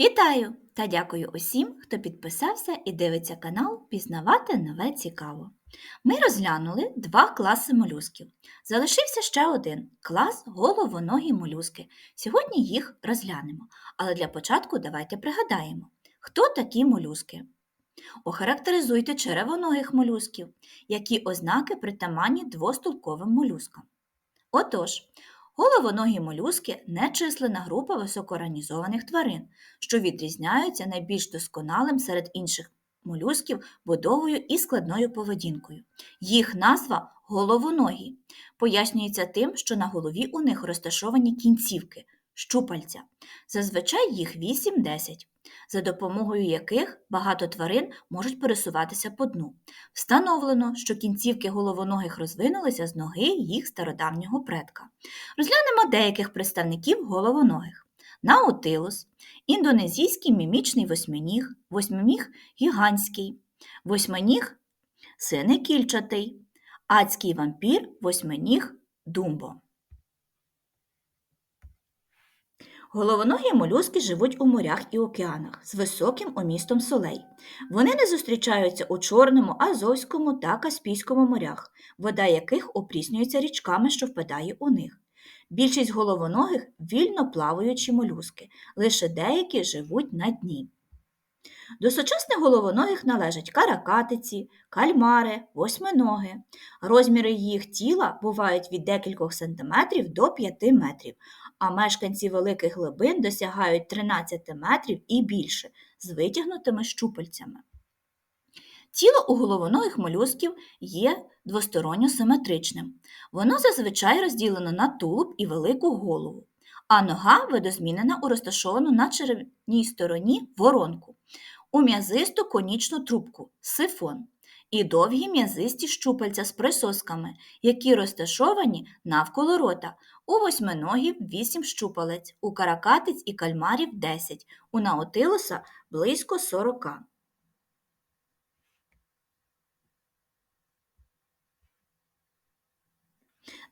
Вітаю та дякую усім, хто підписався і дивиться канал Пізнавати нове цікаво. Ми розглянули два класи молюсків. Залишився ще один клас головоногі молюски. Сьогодні їх розглянемо, але для початку давайте пригадаємо, хто такі молюски. Охарактеризуйте черевоногих молюсків, які ознаки притаманні двостулковим молюскам. Отож, Головоногі молюски нечислена група високоорганізованих тварин, що відрізняються найбільш досконалим серед інших молюсків будовою і складною поведінкою. Їх назва головоногі пояснюється тим, що на голові у них розташовані кінцівки, щупальця. Зазвичай їх 8-10 за допомогою яких багато тварин можуть пересуватися по дну. Встановлено, що кінцівки головоногих розвинулися з ноги їх стародавнього предка. Розглянемо деяких представників головоногих. Наутилус, індонезійський мімічний восьминіг, восьминіг гігантський, восьминіг синекільчатий, адський вампір, восьминіг думбо. Головоногі молюски живуть у морях і океанах з високим омістом солей. Вони не зустрічаються у Чорному, Азовському та Каспійському морях, вода яких опріснюється річками, що впадає у них. Більшість головоногих вільно плаваючі молюски, лише деякі живуть на дні. До сучасних головоногих належать каракатиці, кальмари, восьминоги. Розміри їх тіла бувають від декількох сантиметрів до 5 метрів, а мешканці великих глибин досягають 13 метрів і більше з витягнутими щупальцями. Тіло у головоногих молюсків є двосторонньо симетричним. Воно зазвичай розділено на тулуб і велику голову, а нога видозмінена у розташовану на черевній стороні воронку, у м'язисту конічну трубку сифон і довгі м'язисті щупальця з присосками, які розташовані навколо рота, у восьминогів 8 щупалець, у каракатиць і кальмарів 10, у наотилуса близько 40.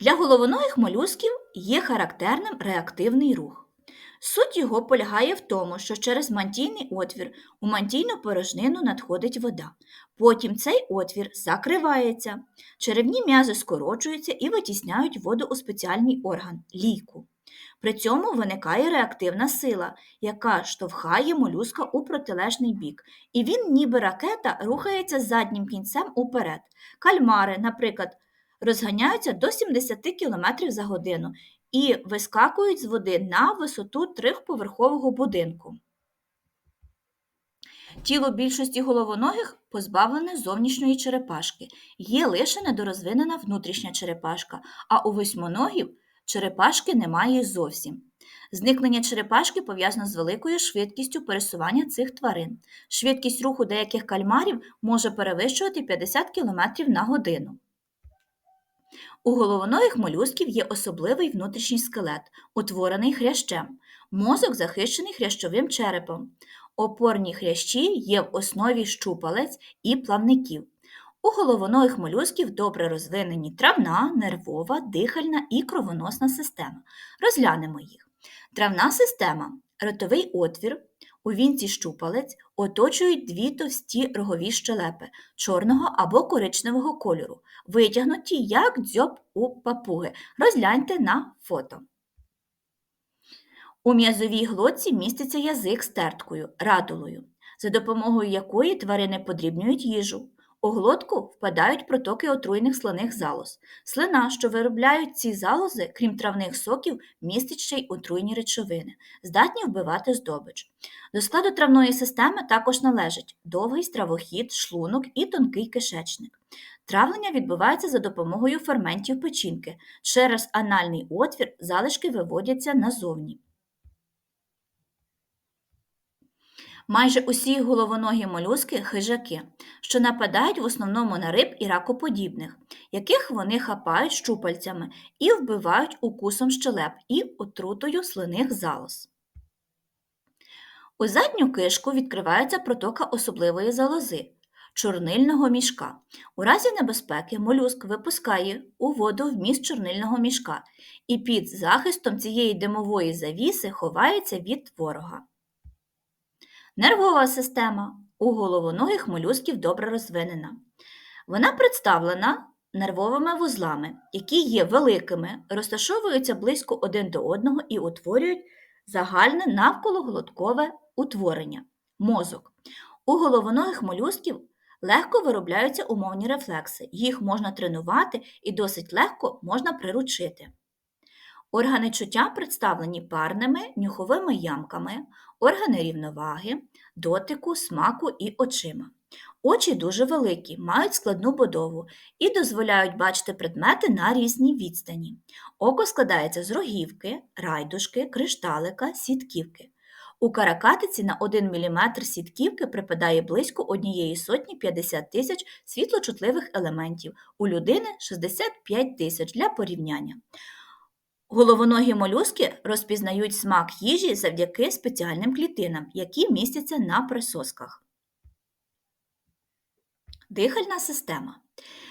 Для головоногих молюсків є характерним реактивний рух. Суть його полягає в тому, що через мантійний отвір у мантійну порожнину надходить вода. Потім цей отвір закривається, черевні м'язи скорочуються і витісняють воду у спеціальний орган лійку. При цьому виникає реактивна сила, яка штовхає молюска у протилежний бік, і він, ніби ракета, рухається заднім кінцем уперед. Кальмари, наприклад, розганяються до 70 км за годину і вискакують з води на висоту трьохповерхового будинку. Тіло більшості головоногих позбавлене зовнішньої черепашки, є лише недорозвинена внутрішня черепашка, а у восьминогів черепашки немає зовсім. Зникнення черепашки пов'язано з великою швидкістю пересування цих тварин. Швидкість руху деяких кальмарів може перевищувати 50 км на годину. У головоногих молюсків є особливий внутрішній скелет, утворений хрящем, мозок захищений хрящовим черепом. Опорні хрящі є в основі щупалець і плавників. У головоногих молюсків добре розвинені травна, нервова, дихальна і кровоносна система. Розглянемо їх. Травна система ротовий отвір, у вінці щупалець оточують дві товсті рогові щелепи чорного або коричневого кольору, витягнуті як дзьоб у папуги. Розгляньте на фото. У м'язовій глотці міститься язик з терткою, радулою, за допомогою якої тварини подрібнюють їжу. У глотку впадають протоки отруйних сланих залоз. Слина, що виробляють ці залози, крім травних соків, містить ще й отруйні речовини, здатні вбивати здобич. До складу травної системи також належать довгий стравохід, шлунок і тонкий кишечник. Травлення відбувається за допомогою ферментів печінки. Через анальний отвір залишки виводяться назовні. Майже усі головоногі молюски хижаки, що нападають в основному на риб і ракоподібних, яких вони хапають щупальцями і вбивають укусом щелеп і отрутою слиних залоз. У задню кишку відкривається протока особливої залози чорнильного мішка. У разі небезпеки молюск випускає у воду вміст чорнильного мішка і під захистом цієї димової завіси ховається від ворога. Нервова система у головоногих молюсків добре розвинена. Вона представлена нервовими вузлами, які є великими, розташовуються близько один до одного і утворюють загальне навкологлоткове утворення мозок. У головоногих молюсків легко виробляються умовні рефлекси. Їх можна тренувати і досить легко можна приручити. Органи чуття представлені парними нюховими ямками, органи рівноваги, дотику, смаку і очима. Очі дуже великі, мають складну будову і дозволяють бачити предмети на різній відстані. Око складається з рогівки, райдушки, кришталика, сітківки. У каракатиці на 1 мм сітківки припадає близько однієї сотні 50 тисяч світлочутливих елементів, у людини 65 тисяч для порівняння. Головоногі молюски розпізнають смак їжі завдяки спеціальним клітинам, які містяться на присосках. Дихальна система.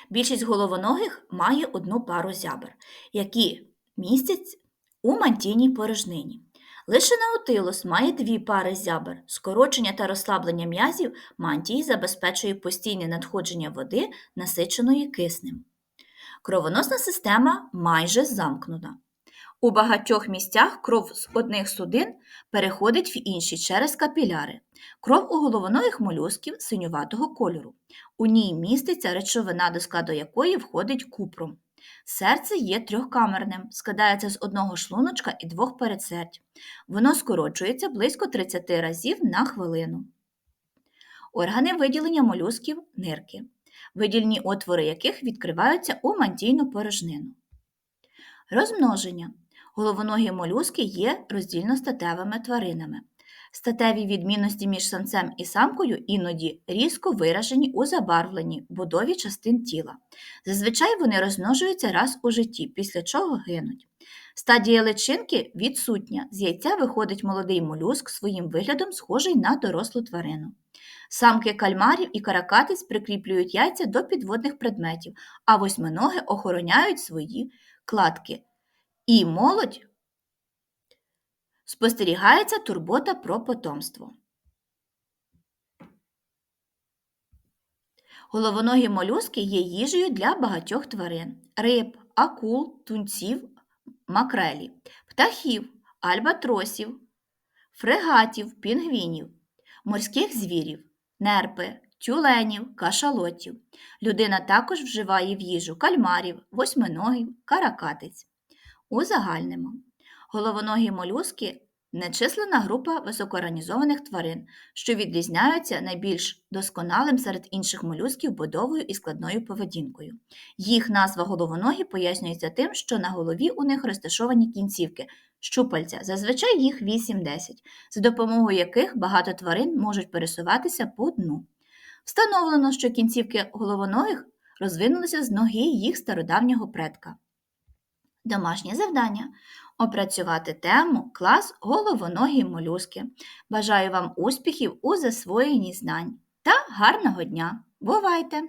Більшість головоногих має одну пару зябр, які містять у мантійній порожнині. Лише наутилус має дві пари зябр. Скорочення та розслаблення м'язів мантії забезпечує постійне надходження води, насиченої киснем. Кровоносна система майже замкнута. У багатьох місцях кров з одних судин переходить в інші через капіляри. Кров у головоногих молюсків синюватого кольору. У ній міститься речовина, до складу якої входить купрум. Серце є трьохкамерним, складається з одного шлуночка і двох передсердь. Воно скорочується близько 30 разів на хвилину. Органи виділення молюсків нирки, видільні отвори яких відкриваються у мантійну порожнину. Розмноження. Головоногі молюски є роздільностатевими тваринами. Статеві відмінності між самцем і самкою іноді різко виражені у забарвленні будові частин тіла. Зазвичай вони розмножуються раз у житті, після чого гинуть. Стадія личинки відсутня. З яйця виходить молодий молюск своїм виглядом схожий на дорослу тварину. Самки кальмарів і каракатиць прикріплюють яйця до підводних предметів, а восьминоги охороняють свої кладки. І молодь спостерігається турбота про потомство. Головоногі молюски є їжею для багатьох тварин риб, акул, тунців, макрелі, птахів, альбатросів, фрегатів, пінгвінів, морських звірів, нерпи, тюленів, кашалотів. Людина також вживає в їжу кальмарів, восьминогів, каракатиць. Узагальнимо. Головоногі молюски нечислена група високоорганізованих тварин, що відрізняються найбільш досконалим серед інших молюсків будовою і складною поведінкою. Їх назва головоногі пояснюється тим, що на голові у них розташовані кінцівки, щупальця, зазвичай їх 8-10, за допомогою яких багато тварин можуть пересуватися по дну. Встановлено, що кінцівки головоногих розвинулися з ноги їх стародавнього предка. Домашнє завдання опрацювати тему клас головоногі молюски. Бажаю вам успіхів у засвоєнні знань та гарного дня! Бувайте!